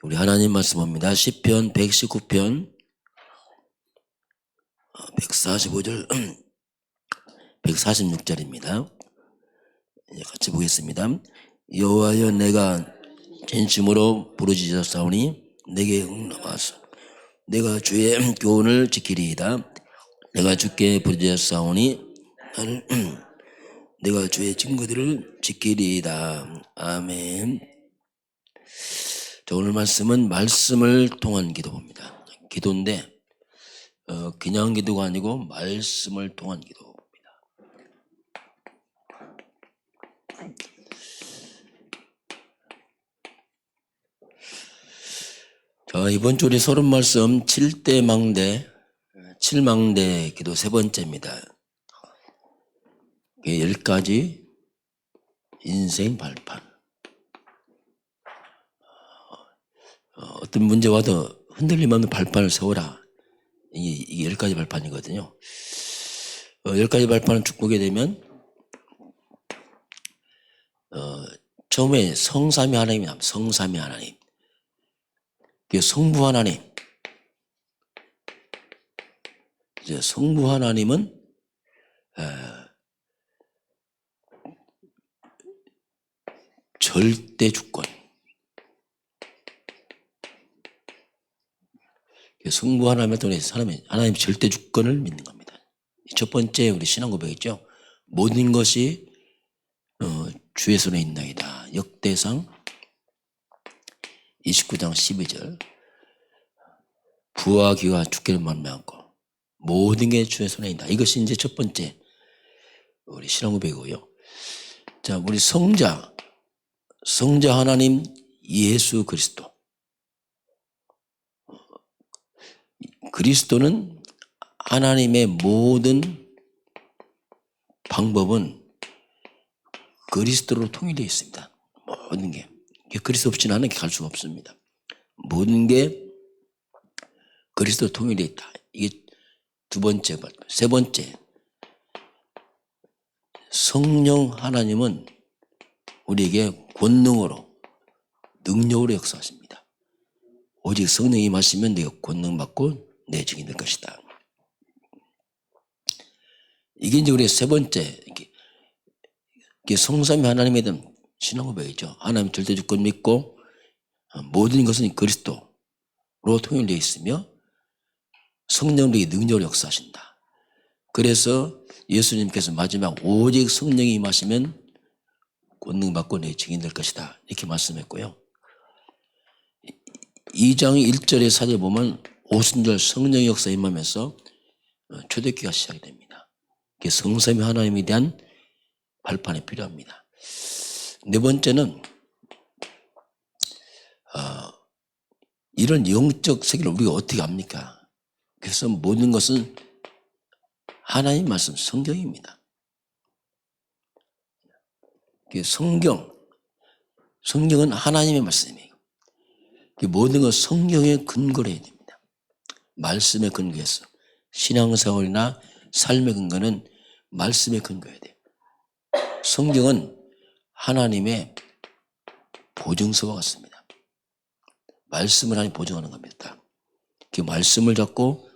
우리 하나님 말씀합니다. 시편 119편 145절 146절입니다. 같이 보겠습니다. 여호와여 내가 진심으로 부르짖었사오니 내게 응답하소. 내가 주의 교훈을 지키리이다. 내가 주께 부르짖었사오니 내가 주의 증거들을 지키리이다. 아멘. 자, 오늘 말씀은 말씀을 통한 기도입니다. 기도인데 어, 그냥 기도가 아니고 말씀을 통한 기도입니다. 자, 이번 주 우리 소름 말씀 7대 망대, 7망대 기도 세 번째입니다. 이게 열 가지 인생 발판. 어, 어떤 문제 와도 흔들림 없는 발판을 세워라. 이게, 이게 열 가지 발판이거든요. 어, 열 가지 발판을 쭉 보게 되면, 어, 처음에 성삼위 하나님이 나옵니다. 성삼위 하나님. 그 성부 하나님. 이제 성부 하나님은, 에, 절대 주권. 성부 하나님을 통해 사람이 하나님 절대 주권을 믿는 겁니다. 첫 번째 우리 신앙 고백이죠. 모든 것이 어, 주의 손에 있나이다. 역대상 29장 12절 부와 기와 주께를 만나고 모든 게 주의 손에 있다. 이것이 이제 첫 번째 우리 신앙 고백이고요. 자, 우리 성자 성자 하나님 예수 그리스도 그리스도는 하나님의 모든 방법은 그리스도로 통일되어 있습니다. 모든 게. 그리스도 없이는 하나님께 갈 수가 없습니다. 모든 게 그리스도로 통일되어 있다. 이게 두 번째, 세 번째. 성령 하나님은 우리에게 권능으로, 능력으로 역사하십니다. 오직 성령이 마시면 내가 권능 받고 내 증인 될 것이다. 이게 이제 우리의 세 번째, 이게 성삼위 하나님에 대한 신앙 고백이죠. 하나님 절대 주권 믿고 어, 모든 것은 그리스도로 통일되어 있으며 성령의 능력을 역사하신다. 그래서 예수님께서 마지막 오직 성령이 임하시면 권능 받고 내 증인 될 것이다. 이렇게 말씀했고요. 2장 1절에 사절 보면 오순절 성령 역사 임하면서 어, 초대교가 시작이 됩니다. 성삼위 하나님에 대한 발판이 필요합니다. 네 번째는 어, 이런 영적 세계를 우리가 어떻게 압니까? 그래서 모든 것은 하나님 말씀 성경입니다. 성경 성경은 하나님의 말씀이에요. 모든 것 성경의 근거로 해야 됩니다. 말씀의 근거에서 신앙생활이나 삶의 근거는 말씀의 근거여야 돼요. 성경은 하나님의 보증서와 같습니다. 말씀을 하나님 보증하는 겁니다. 그 말씀을 잡고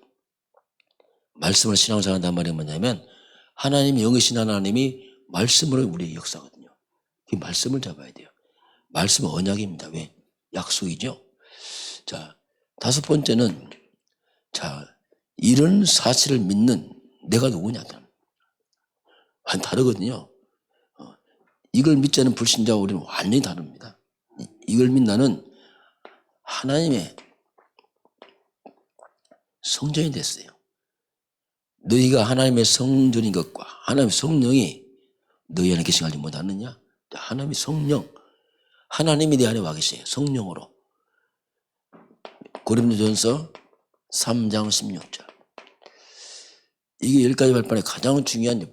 말씀을 신앙생활 한단 말이 뭐냐면 하나님 영이신 하나님이 말씀으로 우리의 역사거든요. 그 말씀을 잡아야 돼요. 말씀은 언약입니다. 왜? 약속이죠. 자, 다섯 번째는 자, 이런 사실을 믿는 내가 누구냐? 완 다르거든요. 어, 이걸 믿자는 불신자와 우리는 완전히 다릅니다. 이걸 믿나는 하나님의 성전이 됐어요. 너희가 하나님의 성전인 것과 하나님의 성령이 너희 안에 계시지 못하느냐? 하나님의 성령, 하나님이 내 안에 와 계세요. 성령으로. 고린도전서 3장 16절. 이게 열 가지 발판의 가장 중요한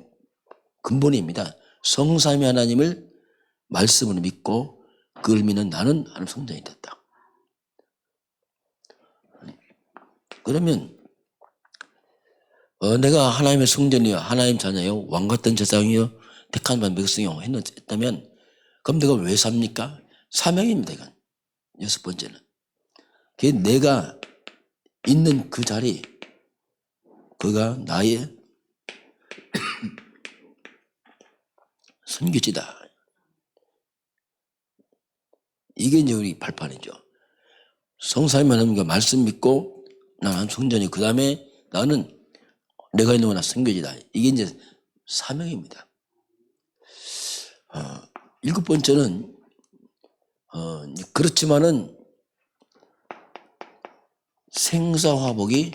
근본입니다. 성삼위 하나님을 말씀으로 믿고 그걸 믿는 나는 하나님 성전이 됐다. 그러면 어, 내가 하나님의 성전이요 하나님 자녀요 왕 같은 제사장이요 택한 바 백성이요 했다면 그럼 내가 왜 삽니까? 사명입니다. 이건 여섯 번째는 그 내가 있는 그 자리, 그가 나의 선교지다. 이게 이제 우리 발판이죠. 성사님 하나님과 말씀 믿고 나는 성전이 그 다음에 나는 내가 있는 거나 선교지다. 이게 이제 사명입니다. 어, 일곱 번째는 어, 그렇지만은 생사화복이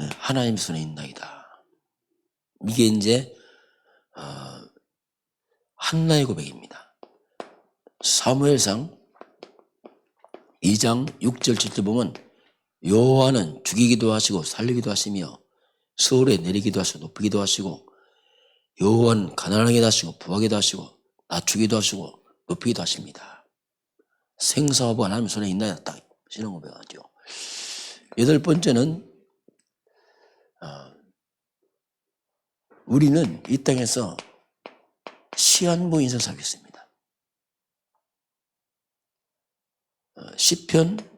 예, 하나님 손에 있나이다. 이게 이제 어, 한나의 고백입니다. 사무엘상 2장 6절 7절 보면 여호와는 죽이기도 하시고 살리기도 하시며 서울에 내리기도 하시고 높이기도 하시고 여호와는 가난하게도 하시고 부하게도 하시고 낮추기도 하시고 높이기도 하십니다. 생사화복 하나님 손에 있나요? 딱 신앙 고백하죠. 여덟 번째는 어, 우리는 이 땅에서 시한부 인생 살겠습니다. 어, 10편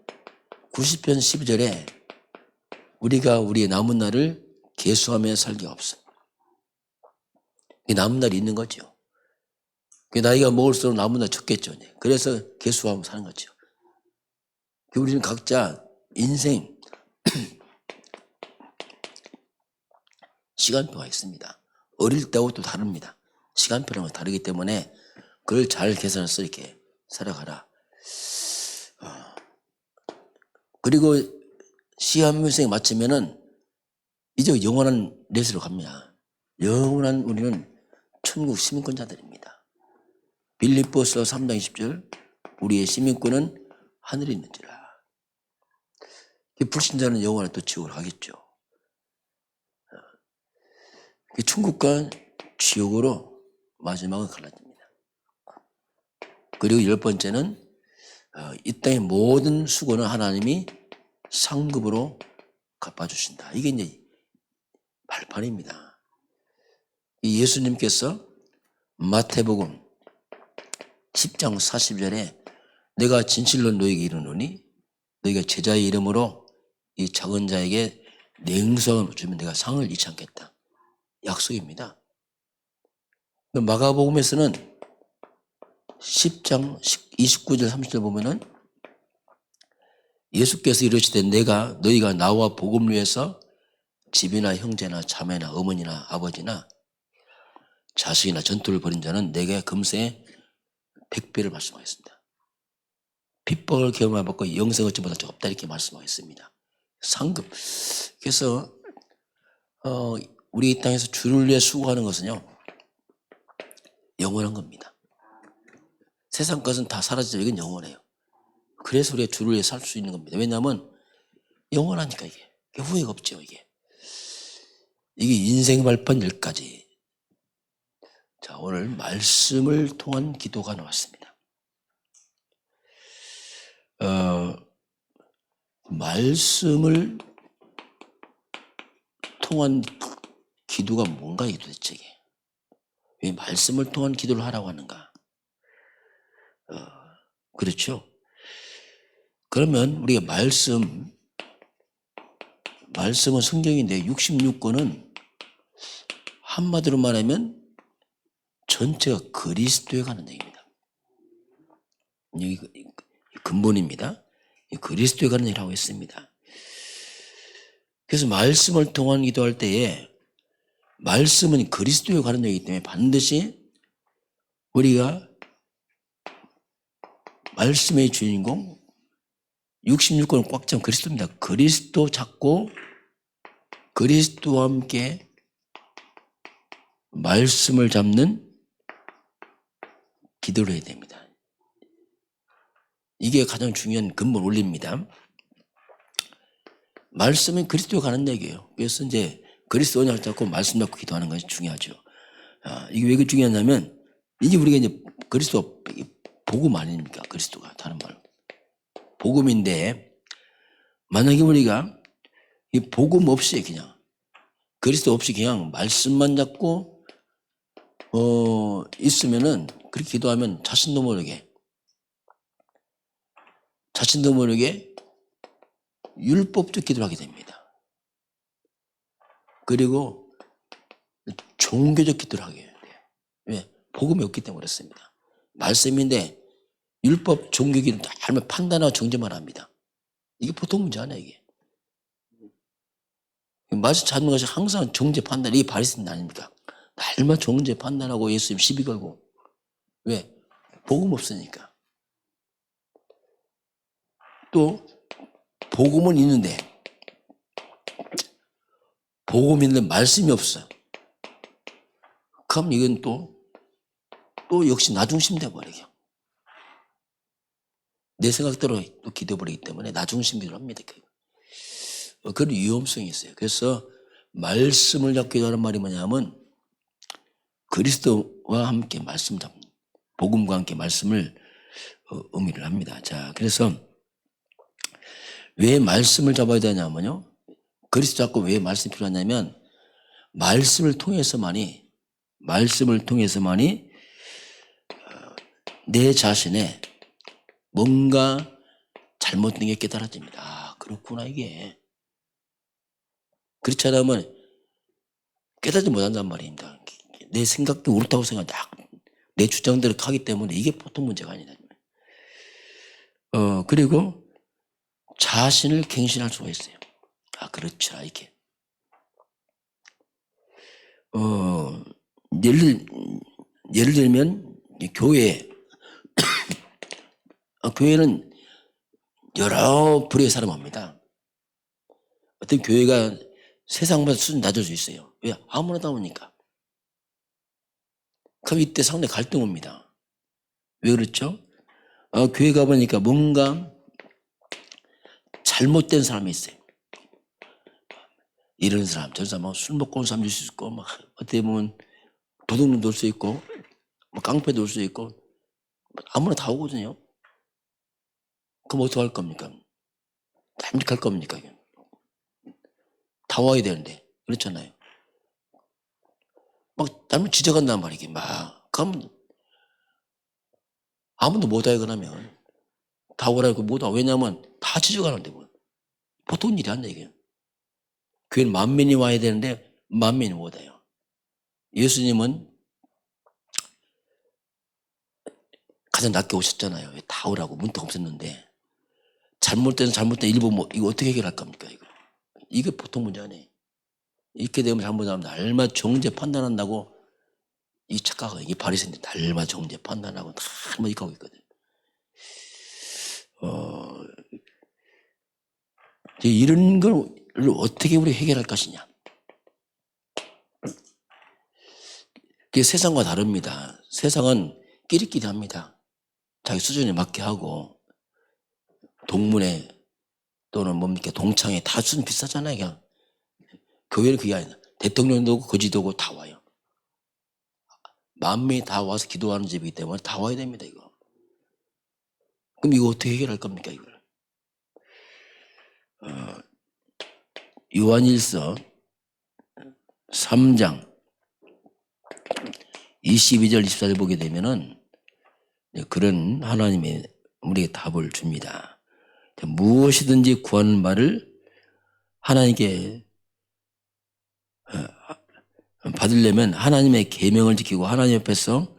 90편 12절에 우리가 우리의 남은 날을 계수하며 살기 없어. 이 남은 날이 있는 거죠. 그 나이가 먹을수록 남은 날 적겠죠. 그래서 계수하면 사는 거죠. 그 우리는 각자 인생 시간표가 있습니다. 어릴 때하고 또 다릅니다. 시간표랑 다르기 때문에 그걸 잘 계산해서 이렇게 살아가라. 어. 그리고 시한물생 마치면은 이제 영원한 레스로 갑니다. 영원한 우리는 천국 시민권자들입니다. 빌립보서 3장 20절 우리의 시민권은 하늘에 있는지라. 이 불신자는 영원한 또 지옥을 가겠죠. 천국과 지옥으로 마지막은 갈라집니다. 그리고 열 번째는 어, 이 땅의 모든 수고는 하나님이 상급으로 갚아주신다. 이게 이제 발판입니다. 이 예수님께서 마태복음 10장 40절에 내가 진실로 너에게 이르노니 너희가 제자의 이름으로 이 작은 자에게 냉수함을 주면 내가 상을 잃지 않겠다. 약속입니다. 마가복음에서는 10장 29절 30절 보면은 예수께서 이르시되 내가 너희가 나와 복음 위해서 집이나 형제나 자매나 어머니나 아버지나 자식이나 전투를 벌인 자는 내게 금세 백배를 말씀하였습니다. 핍박을 경험해봤고 영생 얻지 못할 적 없다 이렇게 말씀하였습니다. 상급. 그래서 어, 우리 이 땅에서 주를 위해 수고하는 것은요 영원한 겁니다. 세상 것은 다 사라지죠. 이건 영원해요. 그래서 우리가 주를 위해 살 수 있는 겁니다. 왜냐하면 영원하니까 이게. 이게 후회가 없죠. 이게. 이게 인생 발판 열까지. 자 오늘 말씀을 통한 기도가 나왔습니다. 어, 말씀을 통한 기도가 뭔가 이 도대체. 왜 말씀을 통한 기도를 하라고 하는가? 어, 그렇죠. 그러면 우리가 말씀, 말씀은 성경인데 66권은 한마디로 말하면 전체가 그리스도에 관한 얘기입니다. 여기 그- 근본입니다. 이 그리스도에 관한 얘기를 하고 있습니다. 그래서 말씀을 통한 기도할 때에 말씀은 그리스도에 관한 얘기이기 때문에 반드시 우리가 말씀의 주인공 66권을 꽉 잡은 그리스도입니다. 그리스도 잡고 그리스도와 함께 말씀을 잡는 기도를 해야 됩니다. 이게 가장 중요한 근본 원리입니다. 말씀은 그리스도에 관한 얘기예요. 그래서 이제 그리스도 언약을 잡고 말씀 잡고 기도하는 것이 중요하죠. 아, 이게 왜 중요하냐면 이게 우리가 이제 그리스도 복음 아닙니까? 그리스도가 다른 말로 복음인데 만약에 우리가 이 복음 없이 그냥 그리스도 없이 그냥 말씀만 잡고 어 있으면은 그렇게 기도하면 자신도 모르게 자신도 모르게 율법적 기도를 하게 됩니다. 그리고 종교적 기도를 하게 돼요. 왜? 복음이 없기 때문에 그렇습니다. 말씀인데 율법 종교 기도 다 판단하고 정죄만 합니다. 이게 보통 문제 아니야 이게. 말씀 찾는 것이 항상 정죄 판단 이게 바리새인 아닙니까? 날만 정죄 판단하고 예수님 시비 걸고 왜? 복음 없으니까. 또 복음은 있는데 복음 있는 말씀이 없어. 그럼 이건 또, 또 역시 나중심 돼버리죠. 내 생각대로 또 기도버리기 때문에 나중심 기도를 합니다. 어, 그런 위험성이 있어요. 그래서 말씀을 잡고 기도하는 말이 뭐냐면 그리스도와 함께 말씀 잡 복음과 함께 말씀을 어, 의미를 합니다. 자, 그래서 왜 말씀을 잡아야 되냐면요. 그리스도 잡고 왜 말씀이 필요하냐면 말씀을 통해서만이 말씀을 통해서만이 어, 내 자신의 뭔가 잘못된 게 깨달아집니다. 아, 그렇구나 이게. 그렇지 않으면 깨닫지 못한단 말입니다. 내 생각도 옳다고 생각한다. 내 주장대로 가기 때문에 이게 보통 문제가 아니다. 어, 그리고 자신을 갱신할 수가 있어요. 아, 그렇죠. 이렇게. 어, 예를, 예를 들면, 이 교회, 어, 교회는 여러 부류의 사람 옵니다. 어떤 교회가 세상보다 수준 낮을 수 있어요. 왜? 아무나 다 오니까. 그럼 이때 상당히 갈등 옵니다. 왜 그렇죠? 어, 교회 가보니까 뭔가 잘못된 사람이 있어요. 이런 사람, 저 사람, 술 먹고 온 사람도 있을 수 있고, 막, 어떻게 보면 도둑놈도 올 수 있고, 뭐 깡패도 올 수 있고, 아무나 다 오거든요. 그럼 어떻게 할 겁니까? 잠직할 겁니까? 다 와야 되는데. 그렇잖아요. 막, 남을 지적한단 말이게, 막. 그럼, 아무도 못 와요, 그러면. 다 오라고 못 와. 왜냐면, 다 지적하는데, 뭐. 보통 일이 아니야, 이게. 교회는 만면이 와야 되는데, 만면이 못 와요. 예수님은 가장 낮게 오셨잖아요. 왜다 오라고 문턱 없었는데. 잘못된 잘못된 일부 뭐, 이거 어떻게 해결할 겁니까, 이거. 이게 보통 문제 아니에요. 이렇게 되면 잘못하면 날마다 정죄 판단한다고 이 착각하 이 바리새인들 날마다 정죄 판단하고 날마다 이렇게 하고 있거든. 어, 이런 걸 어떻게 우리 해결할 것이냐. 그게 세상과 다릅니다. 세상은 끼리끼리 합니다. 자기 수준에 맞게 하고 동문회 또는 뭡니까 동창회 다 수준 비싸잖아요. 그냥 교회는 그게 아니다. 대통령도 오고 거지도 오고 다 와요. 만 명이 다 와서 기도하는 집이기 때문에 다 와야 됩니다. 이거. 그럼 이거 어떻게 해결할 겁니까 이걸? 어, 요한일서 3장 22절 24절 보게 되면은 그런 하나님의 우리에게 답을 줍니다. 무엇이든지 구하는 말을 하나님께 어, 받으려면 하나님의 계명을 지키고 하나님 옆에서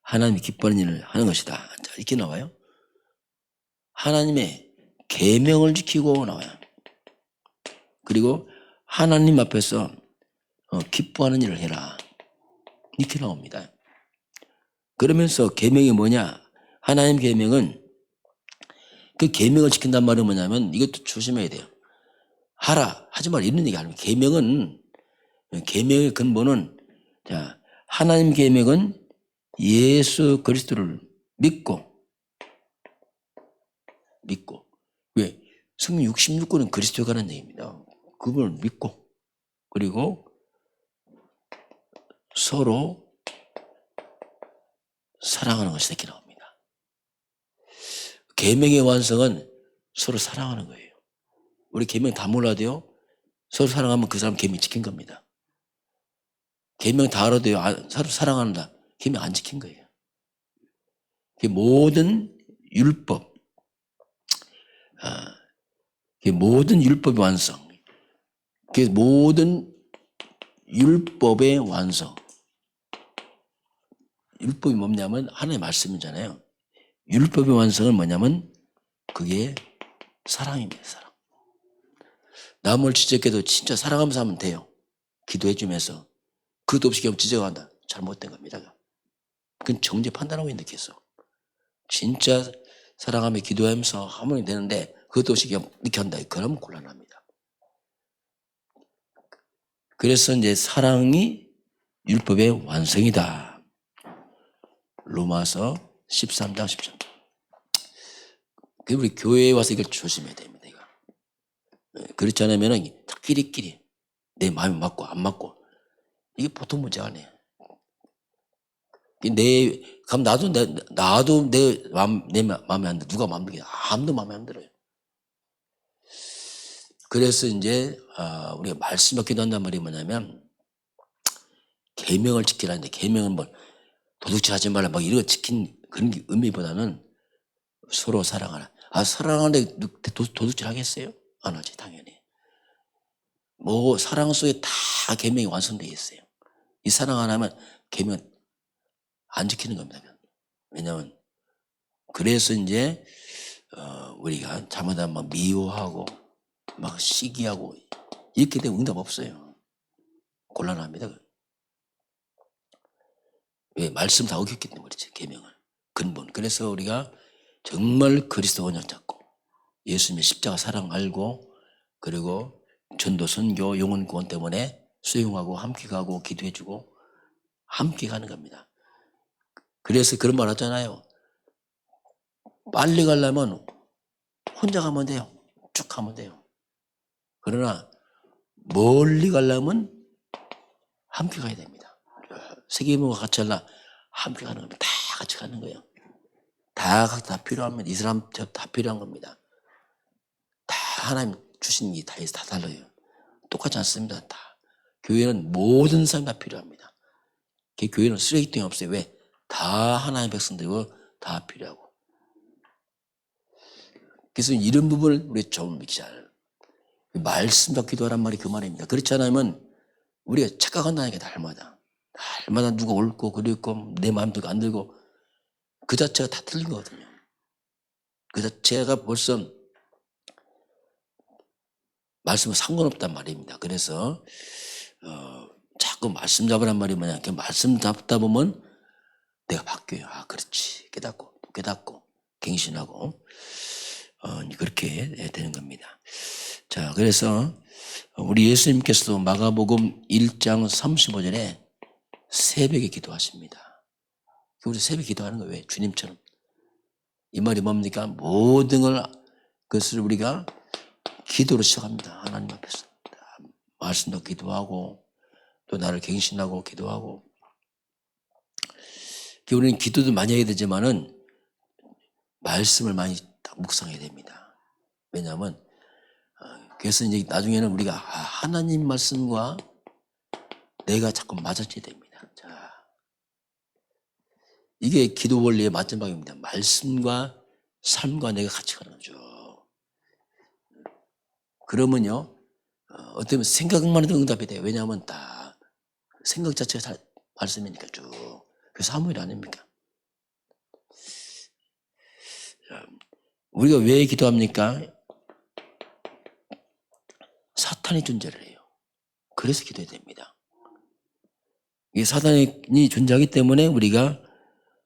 하나님이 기뻐하는 일을 하는 것이다. 자, 이렇게 나와요. 하나님의 계명을 지키고 나와요. 그리고 하나님 앞에서 어, 기뻐하는 일을 해라. 이렇게 나옵니다. 그러면서 계명이 뭐냐? 하나님 계명은 그 계명을 지킨단 말은 뭐냐면 이것도 조심해야 돼요. 하라 하지 말 이런 얘기 아닙니다. 계명은 계명의 근본은 자 하나님 계명은 예수 그리스도를 믿고 왜 성경 66권은 그리스도에 관한 얘기입니다. 그걸 믿고 그리고 서로 사랑하는 것이 이렇게 나옵니다. 계명의 완성은 서로 사랑하는 거예요. 우리 계명 다 몰라도요. 서로 사랑하면 그 사람 계명 지킨 겁니다. 계명 다 알아도요. 아, 서로 사랑한다. 계명 안 지킨 거예요. 모든 율법, 아, 그 모든 율법의 완성. 그 모든 율법의 완성. 율법이 뭐냐면 하나님의 말씀이잖아요. 율법의 완성은 뭐냐면 그게 사랑입니다. 사랑. 남을 지적해도 진짜 사랑하면서 하면 돼요. 기도해 주면서. 그것도 없이 그냥 지적한다. 잘못된 겁니다. 그건 정죄 판단하고 있는 계속. 진짜 사랑하며 기도하면서 하면 되는데 없이 그냥 이렇게 한다. 그러면 곤란합니다. 그래서 이제 사랑이 율법의 완성이다. 로마서 13장 13절. 그 우리 교회에 와서 이걸 조심해야 됩니다. 이거. 예, 그렇지 않으면은 다 끼리끼리 내 마음이 맞고 안 맞고 이게 보통 문제가 아니에요. 내, 그럼 나도 내, 나도 내 마음, 내 마- 마음에 안 들어. 누가 마음에 들어? 아무도 마음에 안 들어요. 그래서 이제, 아, 우리가 말씀 받기도 한단 말이 뭐냐면, 계명을 지키라는데, 계명은 뭐, 도둑질 하지 말라, 막 이런 거 지킨 그런 게 의미보다는 서로 사랑하라. 아, 사랑하는데 도둑질 하겠어요? 안 하지, 당연히. 뭐, 사랑 속에 다 계명이 완성되어 있어요. 이 사랑 안 하면 계명 안 지키는 겁니다. 왜냐면 그래서 이제 어, 우리가 잘못하면 막 미워하고 막 시기하고 이렇게 되면 응답 없어요. 곤란합니다. 왜 말씀 다 어겼기 때문에 그렇지 계명을 근본. 그래서 우리가 정말 그리스도 원약 잡고 예수님의 십자가 사랑 알고 그리고 전도 선교 영혼 구원 때문에 수용하고 함께 가고 기도해주고 함께 가는 겁니다. 그래서 그런 말 하잖아요. 빨리 가려면 혼자 가면 돼요. 쭉 가면 돼요. 그러나 멀리 가려면 함께 가야 됩니다. 세계모가 같이 하려 함께 가는 겁니다. 다 같이 가는 거예요. 다, 다 필요합니다. 이 사람 저다 필요한 겁니다. 다 하나님 주신 게 다, 다 달라요. 똑같지 않습니다. 다. 교회는 모든 사람이 다 필요합니다. 그 교회는 쓰레기통이 없어요. 왜? 다 하나님의 백성들이고 다 필요하고. 그래서 이런 부분을 우리 좀 이렇게 잘 말씀과 기도하란 말이 그 말입니다. 그렇지 않으면 우리가 착각한다는 게 날마다 날마다 누가 옳고 그리고 내 마음도 안 들고 그 자체가 다 틀린 거거든요. 그 자체가 벌써 말씀은 상관없단 말입니다. 그래서 어, 자꾸 말씀 잡으란 말이 뭐냐. 그 말씀 잡다 보면 내가 바뀌어요. 아, 그렇지. 깨닫고, 또 깨닫고, 갱신하고, 어, 그렇게 되는 겁니다. 자, 그래서 우리 예수님께서도 마가복음 1장 35절에 새벽에 기도하십니다. 우리 새벽에 기도하는 거예요. 왜? 주님처럼. 이 말이 뭡니까? 모든 걸, 그것을 우리가 기도로 시작합니다. 하나님 앞에서. 말씀도 기도하고, 또 나를 갱신하고 기도하고, 우리는 기도도 많이 해야 되지만은 말씀을 많이 딱 묵상해야 됩니다. 왜냐하면 어, 그래서 이제 나중에는 우리가 아, 하나님 말씀과 내가 자꾸 맞아져야 됩니다. 자, 이게 기도 원리의 마지막입니다. 말씀과 삶과 내가 같이 가는 거죠. 그러면요, 어, 어떻게 보면 생각만 해도 응답이 돼요. 왜냐하면 다 생각 자체가 다 말씀이니까 쭉. 그 사무일 아닙니까? 자, 우리가 왜 기도합니까? 사탄이 존재를 해요. 그래서 기도해야 됩니다. 이 사탄이 존재하기 때문에 우리가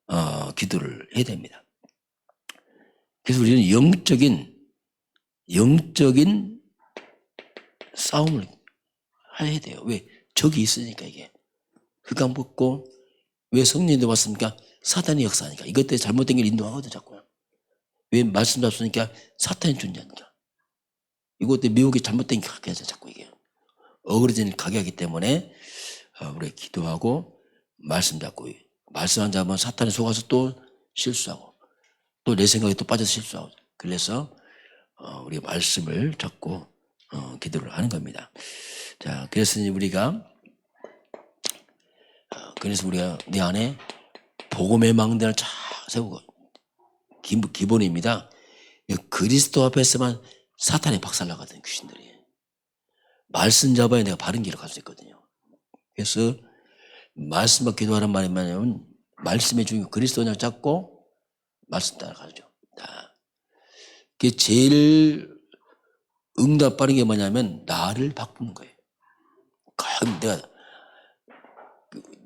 어, 기도를 해야 됩니다. 그래서 우리는 영적인 영적인 싸움을 해야 돼요. 왜? 적이 있으니까 이게 흑암 벗고 왜 성령이 왔습니까? 사탄이 역사하니까. 이것 때문에 잘못된 길 인도하거든, 자꾸요. 왜 말씀 잡수니까 사탄이 존재하니까. 이것 때문에 미국이 잘못된 하죠, 자꾸 이게. 어그러진 일 가게 하기 때문에, 어, 우리 기도하고, 말씀 잡고, 말씀 안 잡으면 사탄에 속아서 또 실수하고, 또 내 생각에 또 빠져서 실수하고. 그래서, 어, 우리가 말씀을 잡고, 어, 기도를 하는 겁니다. 자, 그래서 우리가 어, 그래서 우리가 내 안에 복음의 망대를 쫙 세우고 기, 기본입니다. 그 그리스도 앞에서만 사탄이 박살나거든 귀신들이. 말씀 잡아야 내가 바른 길을 갈 수 있거든요. 그래서 말씀과 기도하는 말이 뭐냐면 말씀의 중요 그리스도냐 잡고 말씀 따라가죠. 다. 그게 제일 응답 빠른 게 뭐냐면 나를 바꾸는 거예요. 과연 내가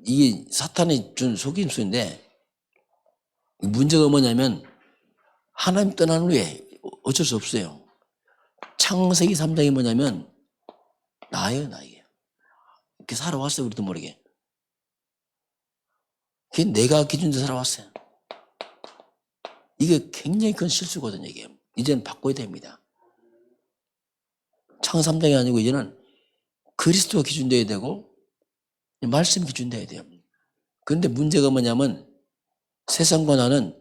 이게 사탄이 준 속임수인데 문제가 뭐냐면 하나님 떠난 후에 어쩔 수 없어요. 창세기 3장이 뭐냐면 나예요, 나예요. 이렇게 살아왔어요, 우리도 모르게. 그게 내가 기준으로 살아왔어요. 이게 굉장히 큰 실수거든요, 이게. 이제는 바꿔야 됩니다. 창 3장이 아니고 이제는 그리스도가 기준돼야 되고 말씀 기준돼야 돼요. 그런데 문제가 뭐냐면 세상과 나는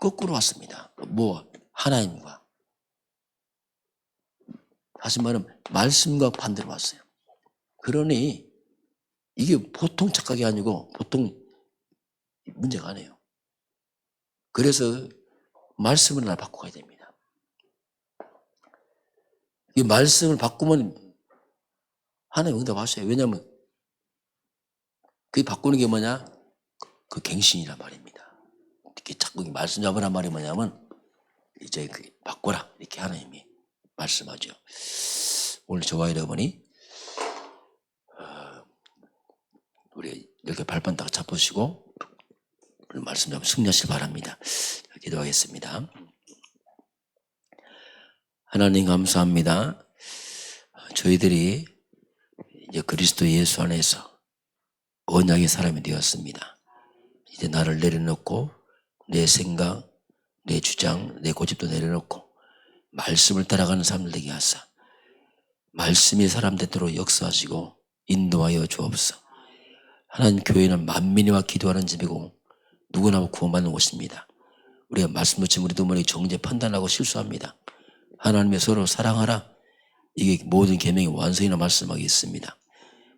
거꾸로 왔습니다. 뭐 하나님과 다시 말하면 말씀과 반대로 왔어요. 그러니 이게 보통 착각이 아니고 보통 문제가 아니에요. 그래서 말씀을 날 바꿔야 됩니다. 이 말씀을 바꾸면 하나님 응답하셔요. 왜냐하면 그게 바꾸는 게 뭐냐? 그 갱신이란 말입니다. 이렇게 자꾸 이 말씀 잡으란 말이 뭐냐면 이제 그 바꿔라 이렇게 하나님이 말씀하죠. 오늘 저와 여러분이 어, 우리 이렇게 발판 딱 잡으시고 말씀 잡 승리하시길 바랍니다. 기도하겠습니다. 하나님 감사합니다. 저희들이 이제 그리스도 예수 안에서 언약의 사람이 되었습니다. 이제 나를 내려놓고 내 생각, 내 주장, 내 고집도 내려놓고 말씀을 따라가는 사람들 되게 하사 말씀이 사람 되도록 역사하시고 인도하여 주옵소서. 하나님 교회는 만민이와 기도하는 집이고 누구나 구원받는 곳입니다. 우리가 말씀 놓치면 우리도 모르게 정죄 판단하고 실수합니다. 하나님의 서로 사랑하라. 이게 모든 계명의 완성이나 말씀하고 있습니다.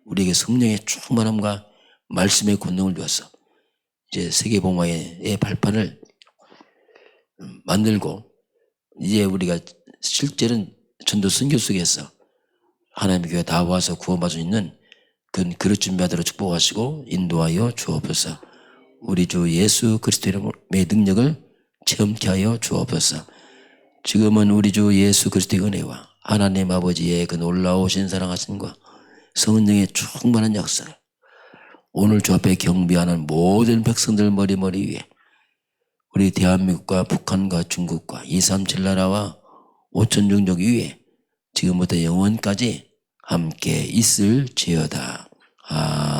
우리에게 성령의 충만함과 말씀의 권능을 주어서 이제 세계봉화의 발판을 음, 만들고 이제 우리가 실제는 전도 선교 속에서 하나님의 교회 다 와서 구원받을 수 있는 그 그릇 준비하도록 축복하시고 인도하여 주옵소서. 우리 주 예수 그리스도 이름의 능력을 체험케 하여 주옵소서. 지금은 우리 주 예수 그리스도의 은혜와 하나님 아버지의 그 놀라우신 사랑하심과 성령의 충만한 역사를 오늘 주 앞에 경비하는 모든 백성들 머리머리 위에 우리 대한민국과 북한과 중국과 237 나라와 5천 종족 위에 지금부터 영원까지 함께 있을 지어다. 아.